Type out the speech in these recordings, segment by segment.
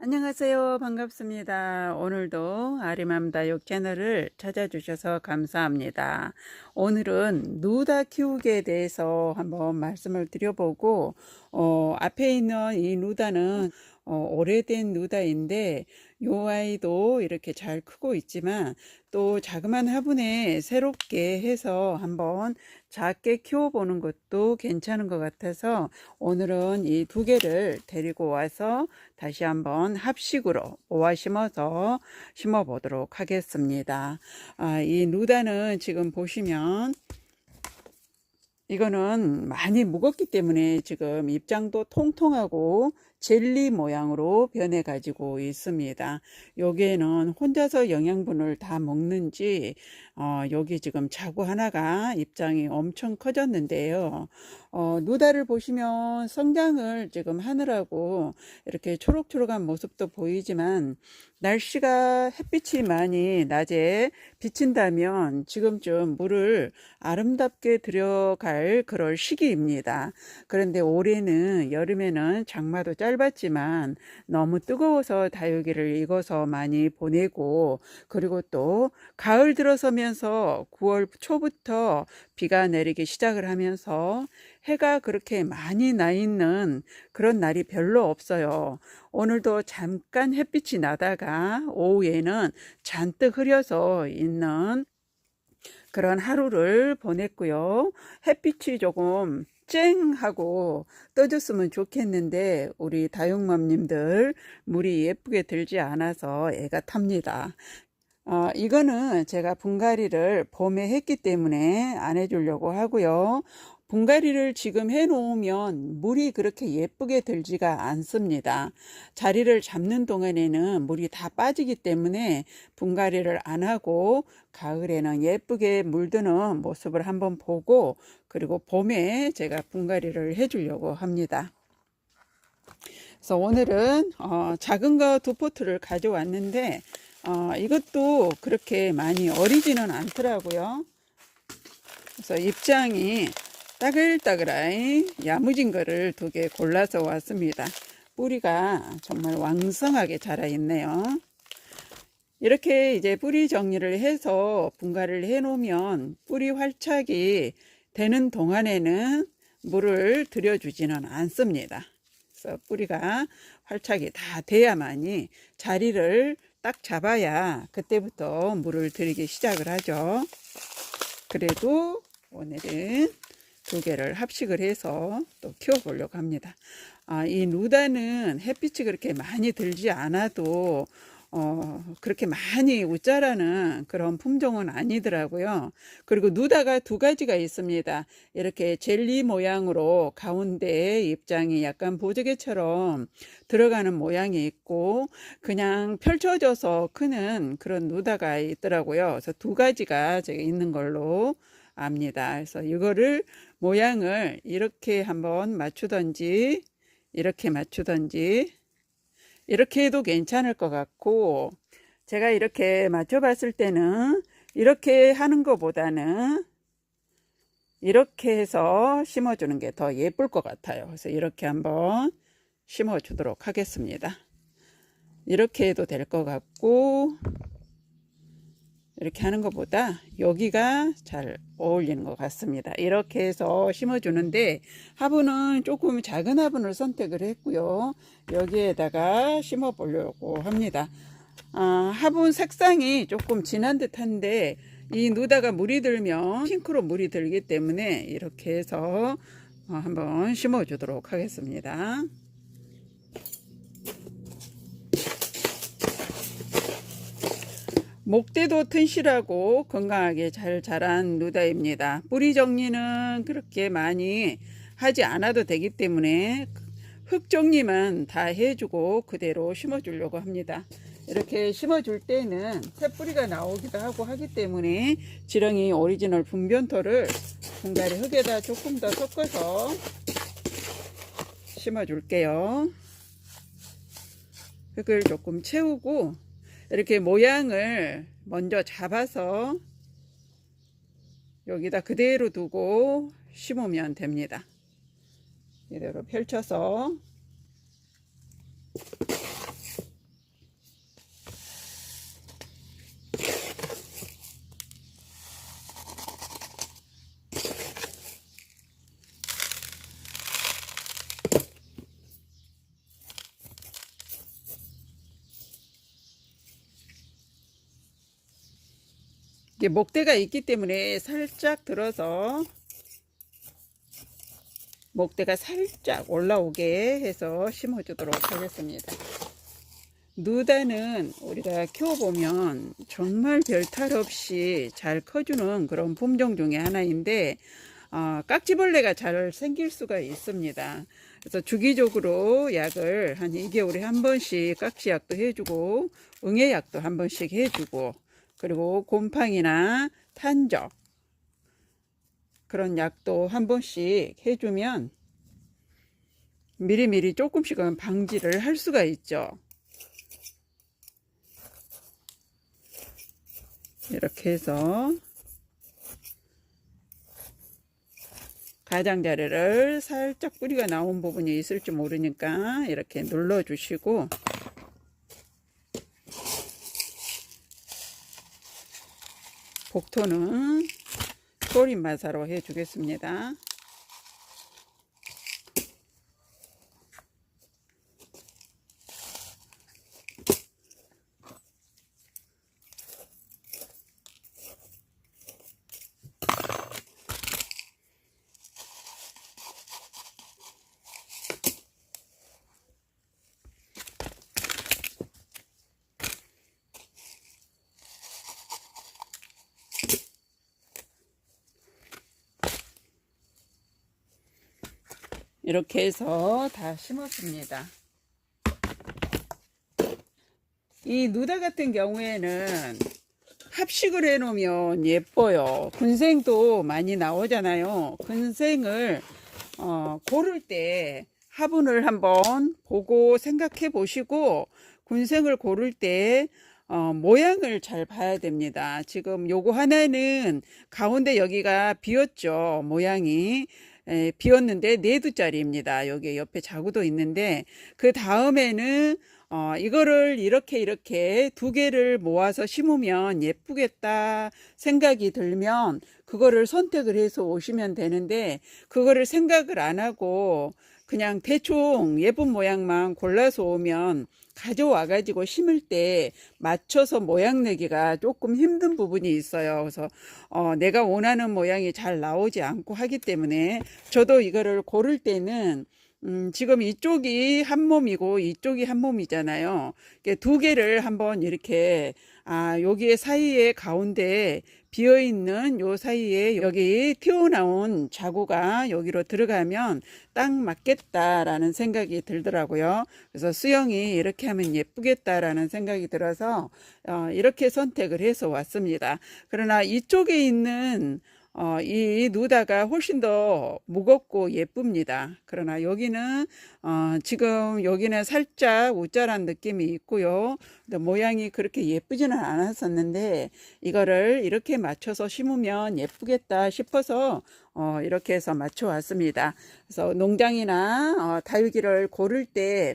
안녕하세요. 반갑습니다. 오늘도 아리맘다육 채널을 찾아주셔서 감사합니다. 오늘은 누다 키우기에 대해서 한번 말씀을 드려보고, 어, 앞에 있는 이 누다는 어, 오래된 누다인데, 요 아이도 이렇게 잘 크고 있지만, 또 자그만 화분에 새롭게 해서 한번 작게 키워보는 것도 괜찮은 것 같아서 오늘은 이 두 개를 데리고 와서 다시 한번 합식으로 모아 심어서 심어 보도록 하겠습니다. 아, 이 누다는 지금 보시면 이거는 많이 묵었기 때문에 지금 입장도 통통하고 젤리 모양으로 변해 가지고 있습니다. 여기에는 혼자서 영양분을 다 먹는지 어, 여기 지금 자구 하나가 입장이 엄청 커졌는데요. 어, 누다를 보시면 성장을 지금 하느라고 이렇게 초록초록한 모습도 보이지만 날씨가 햇빛이 많이 낮에 비친다면 지금쯤 물을 아름답게 들여갈 그럴 시기입니다. 그런데 올해는 여름에는 장마도 짧았지만 너무 뜨거워서 다육이를 익어서 많이 보내고 그리고 또 가을 들어서면서 9월 초부터 비가 내리기 시작을 하면서 해가 그렇게 많이 나 있는 그런 날이 별로 없어요. 오늘도 잠깐 햇빛이 나다가 오후에는 잔뜩 흐려서 있는 그런 하루를 보냈고요. 햇빛이 조금 쨍 하고 떠줬으면 좋겠는데 우리 다육맘님들 물이 예쁘게 들지 않아서 애가 탑니다. 어, 이거는 제가 분갈이를 봄에 했기 때문에 안 해주려고 하고요. 분갈이를 지금 해 놓으면 물이 그렇게 예쁘게 들지가 않습니다. 자리를 잡는 동안에는 물이 다 빠지기 때문에 분갈이를 안 하고 가을에는 예쁘게 물드는 모습을 한번 보고 그리고 봄에 제가 분갈이를 해 주려고 합니다. 그래서 오늘은 어, 작은 거 두 포트를 가져왔는데 어, 이것도 그렇게 많이 어리지는 않더라고요. 그래서 입장이 따글따글한 야무진 거를 두 개 골라서 왔습니다. 뿌리가 정말 왕성하게 자라 있네요. 이렇게 이제 뿌리 정리를 해서 분갈이를 해 놓으면 뿌리 활착이 되는 동안에는 물을 들여주지는 않습니다. 그래서 뿌리가 활착이 다 돼야만이 자리를 딱 잡아야 그때부터 물을 들이기 시작을 하죠. 그래도 오늘은 두 개를 합식을 해서 또 키워보려고 합니다. 아, 이 누다는 햇빛이 그렇게 많이 들지 않아도 어, 그렇게 많이 웃자라는 그런 품종은 아니더라고요. 그리고 누다가 두 가지가 있습니다. 이렇게 젤리 모양으로 가운데 입장이 약간 보조개처럼 들어가는 모양이 있고 그냥 펼쳐져서 크는 그런 누다가 있더라고요. 그래서 두 가지가 제가 있는 걸로 압니다. 그래서 이거를 모양을 이렇게 한번 맞추던지 이렇게 맞추던지 이렇게 해도 괜찮을 것 같고 제가 이렇게 맞춰봤을 때는 이렇게 하는 것보다는 이렇게 해서 심어주는 게 더 예쁠 것 같아요. 그래서 이렇게 한번 심어주도록 하겠습니다. 이렇게 해도 될 것 같고 이렇게 하는 것보다 여기가 잘 어울리는 것 같습니다. 이렇게 해서 심어주는데 화분은 조금 작은 화분을 선택을 했고요. 여기에다가 심어 보려고 합니다. 아, 화분 색상이 조금 진한 듯한데 이 누다가 물이 들면 핑크로 물이 들기 때문에 이렇게 해서 어, 한번 심어 주도록 하겠습니다. 목대도 튼실하고 건강하게 잘 자란 누다입니다. 뿌리 정리는 그렇게 많이 하지 않아도 되기 때문에 흙 정리만 다 해주고 그대로 심어주려고 합니다. 이렇게 심어줄 때는 새뿌리가 나오기도 하고 하기 때문에 지렁이 오리지널 분변토를 분갈이 흙에다 조금 더 섞어서 심어줄게요. 흙을 조금 채우고 이렇게 모양을 먼저 잡아서 여기다 그대로 두고 심으면 됩니다. 이대로 펼쳐서 이게 목대가 있기 때문에 살짝 들어서 목대가 살짝 올라오게 해서 심어주도록 하겠습니다. 누다는 우리가 키워보면 정말 별 탈 없이 잘 커주는 그런 품종 중에 하나인데 어, 깍지벌레가 잘 생길 수가 있습니다. 그래서 주기적으로 약을 한 2개월에 한 번씩 깍지약도 해주고 응애약도 한 번씩 해주고 그리고 곰팡이나 탄적 그런 약도 한 번씩 해주면 미리미리 조금씩은 방지를 할 수가 있죠. 이렇게 해서 가장자리를 살짝 뿌리가 나온 부분이 있을지 모르니까 이렇게 눌러 주시고 복토는 소림 마사로 해 주겠습니다. 이렇게 해서 다 심었습니다. 이 누다 같은 경우에는 합식을 해 놓으면 예뻐요. 군생도 많이 나오잖아요. 군생을 어, 고를 때 화분을 한번 보고 생각해 보시고 군생을 고를 때 어, 모양을 잘 봐야 됩니다. 지금 요거 하나는 가운데 여기가 비었죠. 모양이. 에, 비었는데 네 두짜리입니다. 여기 옆에 자구도 있는데 그 다음에는 어, 이거를 이렇게 이렇게 두 개를 모아서 심으면 예쁘겠다 생각이 들면 그거를 선택을 해서 오시면 되는데 그거를 생각을 안 하고 그냥 대충 예쁜 모양만 골라서 오면 가져와 가지고 심을 때 맞춰서 모양 내기가 조금 힘든 부분이 있어요. 그래서 어, 내가 원하는 모양이 잘 나오지 않고 하기 때문에 저도 이거를 고를 때는 음, 지금 이쪽이 한 몸이고 이쪽이 한 몸이잖아요. 두 개를 한번 이렇게 아, 여기에 사이에 가운데 비어 있는 요 사이에 여기 튀어나온 자구가 여기로 들어가면 딱 맞겠다라는 생각이 들더라고요. 그래서 수영이 이렇게 하면 예쁘겠다라는 생각이 들어서 어, 이렇게 선택을 해서 왔습니다. 그러나 이쪽에 있는 어, 이 누다가 훨씬 더 무겁고 예쁩니다. 그러나 여기는 어, 지금 여기는 살짝 우짜란 느낌이 있고요. 모양이 그렇게 예쁘지는 않았었는데 이거를 이렇게 맞춰서 심으면 예쁘겠다 싶어서 어, 이렇게 해서 맞춰 왔습니다. 그래서 농장이나 어, 다육이를 고를 때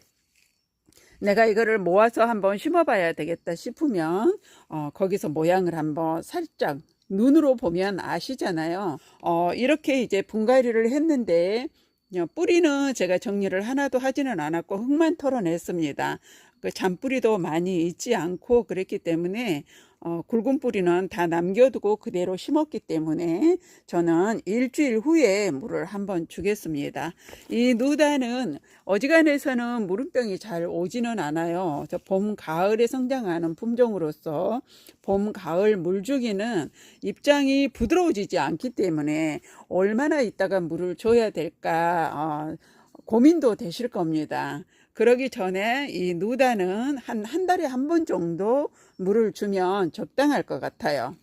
내가 이거를 모아서 한번 심어봐야 되겠다 싶으면 어, 거기서 모양을 한번 살짝 눈으로 보면 아시잖아요. 어, 이렇게 이제 분갈이를 했는데 어, 뿌리는 제가 정리를 하나도 하지는 않았고 흙만 털어냈습니다. 그 잔뿌리도 많이 있지 않고 그랬기 때문에 어, 굵은 뿌리는 다 남겨두고 그대로 심었기 때문에 저는 일주일 후에 물을 한번 주겠습니다. 이 누다는 어지간해서는 물음병이 잘 오지는 않아요. 봄, 가을에 성장하는 품종으로서 봄, 가을 물 주기는 입장이 부드러워지지 않기 때문에 얼마나 있다가 물을 줘야 될까 어, 고민도 되실 겁니다. 그러기 전에 이 누다는 한, 한 달에 한 번 정도 물을 주면 적당할 것 같아요.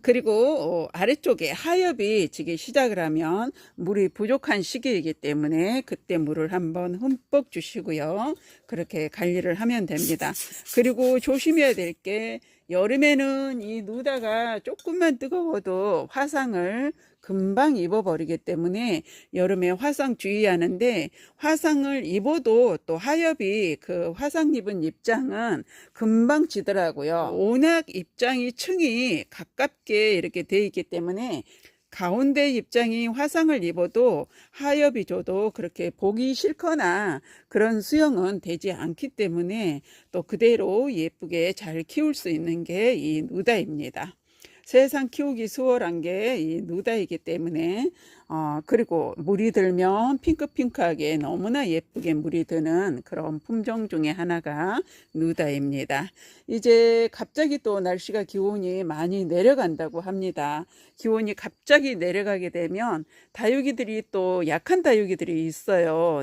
그리고 어, 아래쪽에 하엽이 지기 시작을 하면 물이 부족한 시기이기 때문에 그때 물을 한번 흠뻑 주시고요. 그렇게 관리를 하면 됩니다. 그리고 조심해야 될 게 여름에는 이 누다가 조금만 뜨거워도 화상을 금방 입어버리기 때문에 여름에 화상 주의하는데 화상을 입어도 또 하엽이 그 화상 입은 입장은 금방 지더라고요. 워낙 입장이 층이 가깝게 이렇게 돼 있기 때문에 가운데 입장이 화상을 입어도 하엽이 줘도 그렇게 보기 싫거나 그런 수영은 되지 않기 때문에 또 그대로 예쁘게 잘 키울 수 있는 게 이 누다입니다. 세상 키우기 수월한 게 이 누다이기 때문에 어 그리고 물이 들면 핑크핑크하게 너무나 예쁘게 물이 드는 그런 품종 중에 하나가 누다입니다. 이제 갑자기 또 날씨가 기온이 많이 내려간다고 합니다. 기온이 갑자기 내려가게 되면 다육이들이 또 약한 다육이들이 있어요.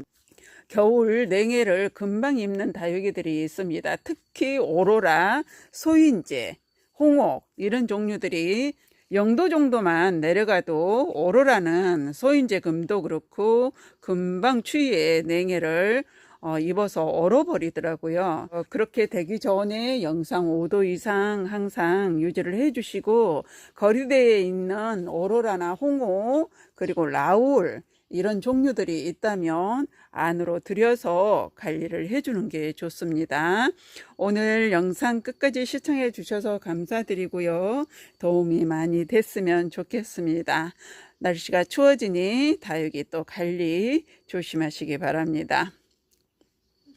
겨울 냉해를 금방 입는 다육이들이 있습니다. 특히 오로라, 소인재, 홍옥 이런 종류들이 영도 정도만 내려가도 오로라는 소인재 금도 그렇고 금방 추위에 냉해를 어, 입어서 얼어버리더라고요. 어, 그렇게 되기 전에 영상 5도 이상 항상 유지를 해주시고 거리대에 있는 오로라나 홍호 그리고 라울 이런 종류들이 있다면 안으로 들여서 관리를 해주는 게 좋습니다. 오늘 영상 끝까지 시청해 주셔서 감사드리고요. 도움이 많이 됐으면 좋겠습니다. 날씨가 추워지니 다육이 또 관리 조심하시기 바랍니다.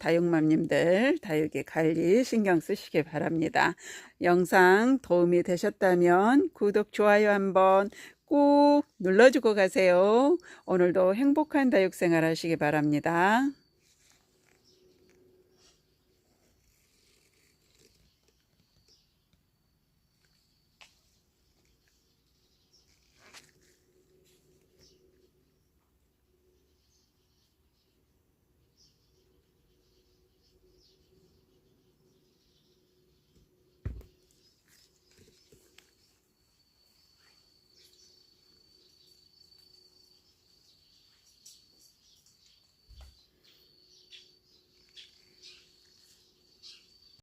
다육맘님들 다육이 관리 신경 쓰시기 바랍니다. 영상 도움이 되셨다면 구독, 좋아요 한번 꾹 눌러주고 가세요. 오늘도 행복한 다육생활 하시기 바랍니다.